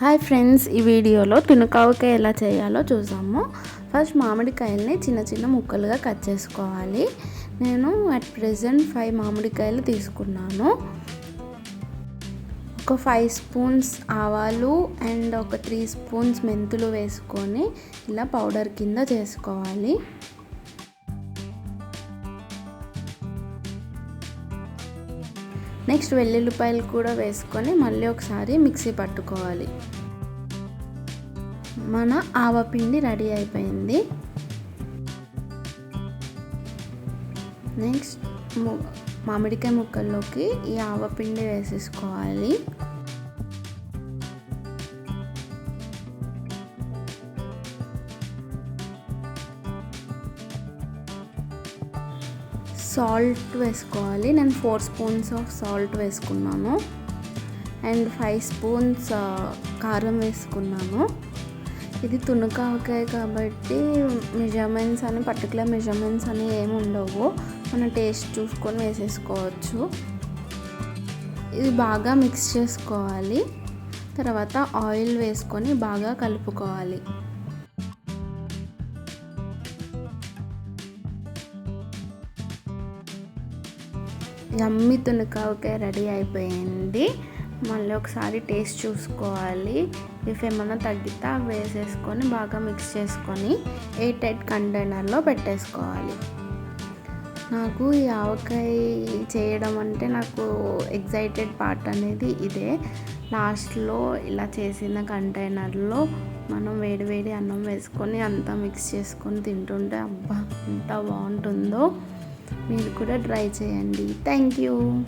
Hi friends ఈ వీడియోలో తునకావకాయ ఎలా చేయాలో చూసాము ఫస్ట్ మామిడికాయల్ని చిన్న చిన్న ముక్కలుగా కట్ చేసుకోవాలి. నేను అట్ ప్రెజెంట్ ఫైవ్ మామిడికాయలు తీసుకున్నాను. ఒక ఫైవ్ స్పూన్స్ ఆవాలు అండ్ ఒక త్రీ స్పూన్స్ మెంతులు వేసుకొని ఇలా పౌడర్ కింద చేసుకోవాలి. నెక్స్ట్ వెల్లుల్లిపాయలు కూడా వేసుకొని మళ్ళీ ఒకసారి మిక్సీ పట్టుకోవాలి. మన ఆవపిండి రెడీ అయిపోయింది. నెక్స్ట్ మామిడికాయ ముక్కల్లోకి ఈ ఆవపిండి వేసేసుకోవాలి. సాల్ట్ వేసుకోవాలి. నేను ఫోర్ స్పూన్స్ ఆఫ్ సాల్ట్ వేసుకున్నాను. అండ్ ఫైవ్ స్పూన్స్ కారం వేసుకున్నాను. ఇది తునకావకాయ కాబట్టి మెజర్మెంట్స్ అని పర్టికులర్ మెజర్మెంట్స్ అని ఏమి ఉండవు. మన టేస్ట్ చూసుకొని వేసేసుకోవచ్చు. ఇది బాగా మిక్స్ చేసుకోవాలి. తర్వాత ఆయిల్ వేసుకొని బాగా కలుపుకోవాలి. యమ్మి తునకావకాయ రెడీ అయిపోయింది. మళ్ళీ ఒకసారి టేస్ట్ చూసుకోవాలి. ఇఫ్ ఏమైనా తగ్గితే అవి వేసేసుకొని బాగా మిక్స్ చేసుకొని ఎయిట్ ఎయిట్ కంటైనర్లో పెట్టేసుకోవాలి. నాకు ఈ ఆవకాయ చేయడం అంటే నాకు ఎగ్జైటెడ్ పార్ట్ అనేది ఇదే. లాస్ట్లో ఇలా చేసిన కంటైనర్లో మనం వేడివేడి అన్నం వేసుకొని అంతా మిక్స్ చేసుకొని తింటుంటే అబ్బా ఎంత బాగుంటుందో. మీరు కూడా ట్రై చేయండి. Thank you.